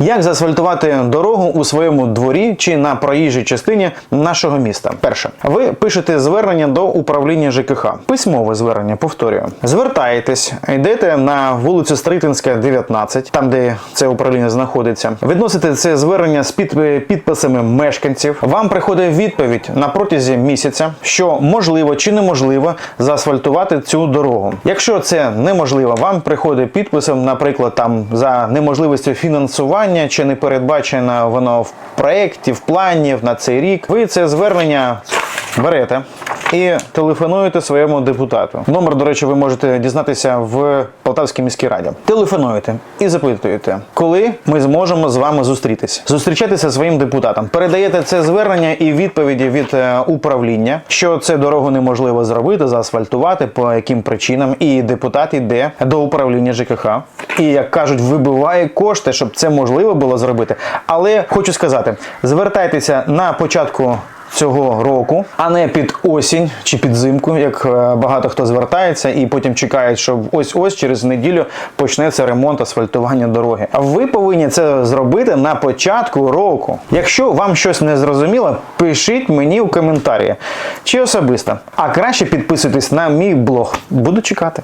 Як заасфальтувати дорогу у своєму дворі чи на проїжджій частині нашого міста? Перше, ви пишете звернення до управління ЖКХ. Письмове звернення, повторюю. Звертаєтесь, йдете на вулицю Стритинська, 19, там де це управління знаходиться. Відносите це звернення з під, підписами мешканців. Вам приходить відповідь на протязі місяця, що можливо чи неможливо заасфальтувати цю дорогу. Якщо це неможливо, вам приходить підписом, наприклад, там за неможливістю фінансування чи не передбачено воно в проєкті, в плані на цей рік. Ви це звернення берете і телефонуєте своєму депутату. Номер, до речі, ви можете дізнатися в Полтавській міській раді. Телефонуєте і запитуєте, коли ми зможемо з вами зустрітися. Зустрічатися своїм депутатом. Передаєте це звернення і відповіді від е, управління, що це дорогу неможливо зробити, заасфальтувати, по яким причинам. І депутат йде до управління ЖКХ. І як кажуть, вибиває кошти, щоб це можливо було зробити. Але хочу сказати, звертайтеся на початку цього року, а не під осінь чи під зимку, як е, багато хто звертається, і потім чекають, що ось ось через неділю почнеться ремонт асфальтування дороги. А ви повинні це зробити на початку року. Якщо вам щось не зрозуміло, пишіть мені у коментарі чи особисто. А краще підписуйтесь на мій блог. Буду чекати.